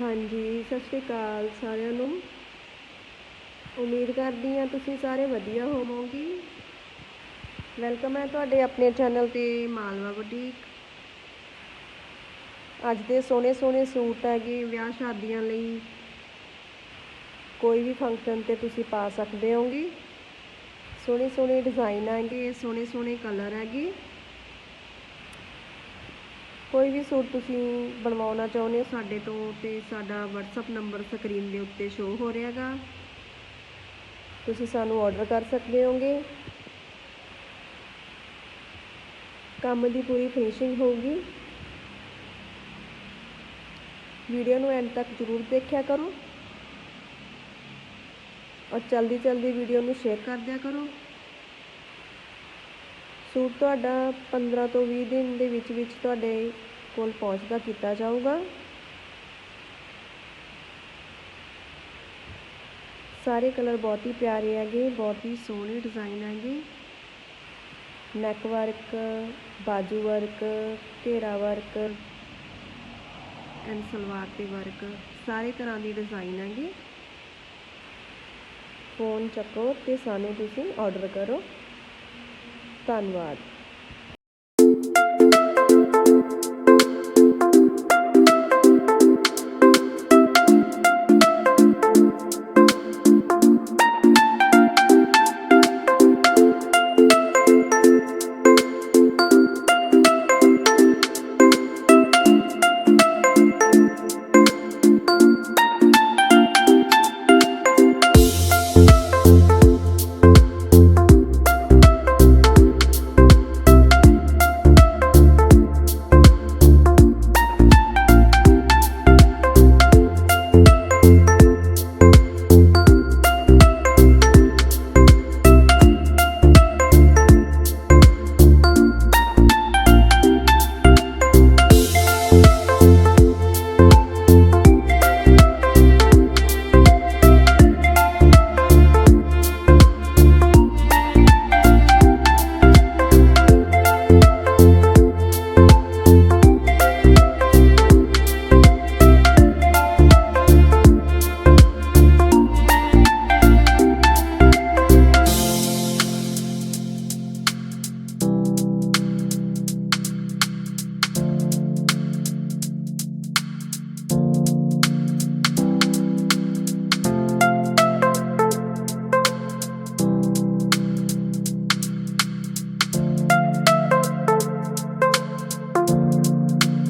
ਹਾਂਜੀ, ਸਤਿ ਸ਼੍ਰੀ ਅਕਾਲ ਸਾਰਿਆਂ ਨੂੰ। ਉਮੀਦ ਕਰਦੀ ਹਾਂ ਤੁਸੀਂ ਸਾਰੇ ਵਧੀਆ ਹੋਵੋਗੇ। ਵੈਲਕਮ ਹੈ ਤੁਹਾਡੇ ਆਪਣੇ ਚੈਨਲ ਤੇ ਮਾਲਵਾ ਬੁਟੀਕ। ਅੱਜ ਦੇ ਸੋਹਣੇ ਸੋਹਣੇ ਸੂਟ ਹੈਗੇ ਵਿਆਹ ਸ਼ਾਦੀਆਂ ਲਈ। ਕੋਈ ਵੀ ਫੰਕਸ਼ਨ ਤੇ ਤੁਸੀਂ ਪਾ ਸਕਦੇ ਹੋਗੇ। ਸੋਹਣੇ ਸੋਹਣੇ ਡਿਜ਼ਾਈਨ ਹੈਗੇ ਸੋਹਣੇ ਸੋਹਣੇ ਕਲਰ ਹੈਗੇ। ਕੋਈ ਵੀ ਸੂਟ ਤੁਸੀਂ ਬਣਵਾਉਣਾ ਚਾਹੁੰਦੇ ਹੋ ਸਾਡੇ ਤੋਂ ਤੇ ਸਾਡਾ WhatsApp ਨੰਬਰ ਸਕਰੀਨ ਦੇ ਉੱਤੇ ਸ਼ੋ ਹੋ ਰਿਹਾ ਰਿਹਾਗਾ। ਤੁਸੀਂ ਸਾਨੂੰ ਆਰਡਰ ਕਰ ਸਕਦੇ ਹੋਗੇ। ਕੰਮ ਦੀ ਪੂਰੀ ਫਿਨਿਸ਼ਿੰਗ ਹੋਊਗੀ। ਵੀਡੀਓ ਨੂੰ ਐਂਡ ਤੱਕ ਜ਼ਰੂਰ ਦੇਖਿਆ ਕਰੋ। ਔਰ ਜਲਦੀ ਜਲਦੀ ਵੀਡੀਓ ਨੂੰ ਸ਼ੇਅਰ ਕਰ ਦਿਆ ਕਰੋ। ਸੂਟ ਤੁਹਾਡਾ 15 ਤੋਂ 20 ਦਿਨ ਦੇ ਵਿੱਚ ਵਿੱਚ ਤੁਹਾਡੇ ਕੋਲ ਪਹੁੰਚਦਾ ਕੀਤਾ ਜਾਊਗਾ। ਸਾਰੇ ਕਲਰ ਬਹੁਤ ਹੀ ਪਿਆਰੇ ਹੈਗੇ, ਬਹੁਤ ਹੀ ਸੋਹਣੇ ਡਿਜ਼ਾਈਨ ਹੈਗੇ। ਨੈਕ ਵਰਕ, ਬਾਜੂ ਵਰਕ, ਘੇਰਾ ਵਰਕ ਐਂਡ ਸਲਵਾਰ ਤੇ ਵਰਕ, ਸਾਰੇ ਤਰ੍ਹਾਂ ਦੀ ਡਿਜ਼ਾਈਨ ਹੈਗੇ। ਫੋਨ ਚੱਕੋ ਤੇ ਸਾਨੂੰ ਤੁਸੀਂ ਆਰਡਰ ਕਰੋ। ਧੰਨਵਾਦ।